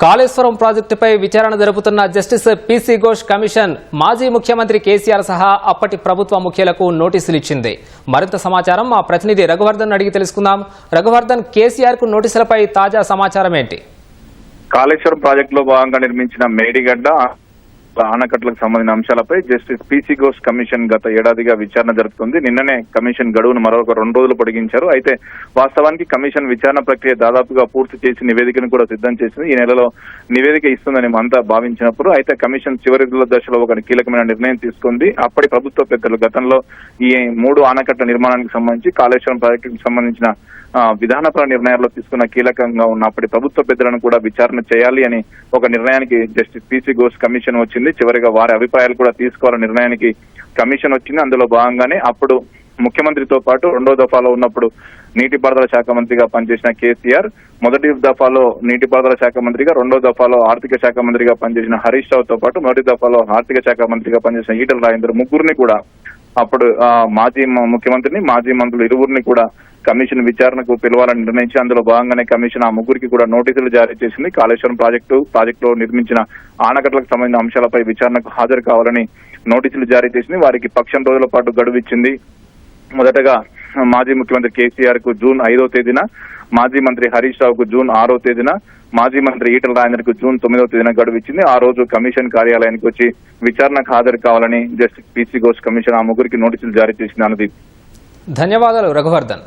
కాళేశ్వరం ప్రాజెక్టుపై విచారణ జరుపుతున్న జస్టిస్ పీసీ ఘోష్ కమిషన్ మాజీ ముఖ్యమంత్రి కేసీఆర్ సహా అప్పటి ప్రభుత్వ ముఖ్యులకు నోటీసులు ఇచ్చింది. మరింత సమాచారం మా ప్రతినిధి రఘువర్ధన్ అడిగి తెలుసుకుందాం. రఘువర్ధన్ కేసీఆర్కు నోటీసులపై తాజా సమాచారం ఏంటి? కాళేశ్వరం ప్రాజెక్టులో భాగంగా నిర్మించిన మేడిగడ్డ ఆనకట్టలకు సంబంధించిన అంశాలపై జస్టిస్ పీసీ ఘోష్ కమిషన్ గత ఏడాదిగా విచారణ జరుపుతుంది. నిన్ననే కమిషన్ గడువును మరొక రెండు రోజులు పొడిగించారు. అయితే వాస్తవానికి కమిషన్ విచారణ ప్రక్రియ దాదాపుగా పూర్తి చేసి నివేదికను కూడా సిద్ధం చేసింది. ఈ నెలలో నివేదిక ఇస్తుందని అంతా భావించినప్పుడు అయితే కమిషన్ చివరి దశలో ఒక కీలకమైన నిర్ణయం తీసుకుంది. అప్పటి ప్రభుత్వ పెద్దలు గతంలో ఈ మూడు ఆనకట్ల నిర్మాణానికి సంబంధించి కాళేశ్వరం ప్రాజెక్టుకు సంబంధించిన విధానపర నిర్ణయాల్లో తీసుకున్న కీలకంగా ఉన్న అప్పటి ప్రభుత్వ పెద్దలను కూడా విచారణ చేయాలి అని ఒక నిర్ణయానికి జస్టిస్ పీసీ ఘోష్ కమిషన్ వచ్చింది చివరిగా వారి అభిప్రాయాలు కూడా తీసుకోవాలని నిర్ణయానికి కమిషన్ వచ్చింది. అందులో భాగంగానే అప్పుడు ముఖ్యమంత్రితో పాటు రెండో దఫాలో ఉన్నప్పుడు నీటిపారుదల శాఖ మంత్రిగా పనిచేసిన కేసీఆర్ మొదటి దఫాలో నీటిపారుదల శాఖ మంత్రిగా రెండో దఫాలో ఆర్థిక శాఖ మంత్రిగా పనిచేసిన హరీష్ రావుతో పాటు మొదటి దఫాలో ఆర్థిక శాఖ మంత్రిగా పనిచేసిన ఈటల రాజేందర్ ముగ్గురిని కూడా అప్పుడు మాజీ ముఖ్యమంత్రిని మాజీ మంత్రులు ఇరువురిని కూడా కమిషన్ విచారణకు పిలవాలని నిర్ణయించి అందులో భాగంగానే కమిషన్ ఆ ముగ్గురికి కూడా నోటీసులు జారీ చేసింది. కాళేశ్వరం ప్రాజెక్టు ప్రాజెక్టులో నిర్మించిన ఆనకట్టలకు సంబంధించిన అంశాలపై విచారణకు హాజరు కావాలని నోటీసులు జారీ చేసింది. వారికి పక్షం రోజుల పాటు గడువు ఇచ్చింది. మొదటగా మాజీ ముఖ్యమంత్రి కేసీఆర్కు జూన్ ఐదో తేదీన మాజీ మంత్రి హరీష్ రావుకు జూన్ ఆరో తేదీన మాజీ మంత్రి ఈటల రాజేందర్కు జూన్ తొమ్మిదో తేదీన గడువు ఇచ్చింది. ఆ రోజు కమిషన్ కార్యాలయానికి వచ్చి విచారణకు హాజరు కావాలని జస్టిస్ పీసీ ఘోష్ కమిషన్ ఆ ముగ్గురికి నోటీసులు జారీ చేసింది అన్నది ధన్యవాదాలు రఘువర్ధన్.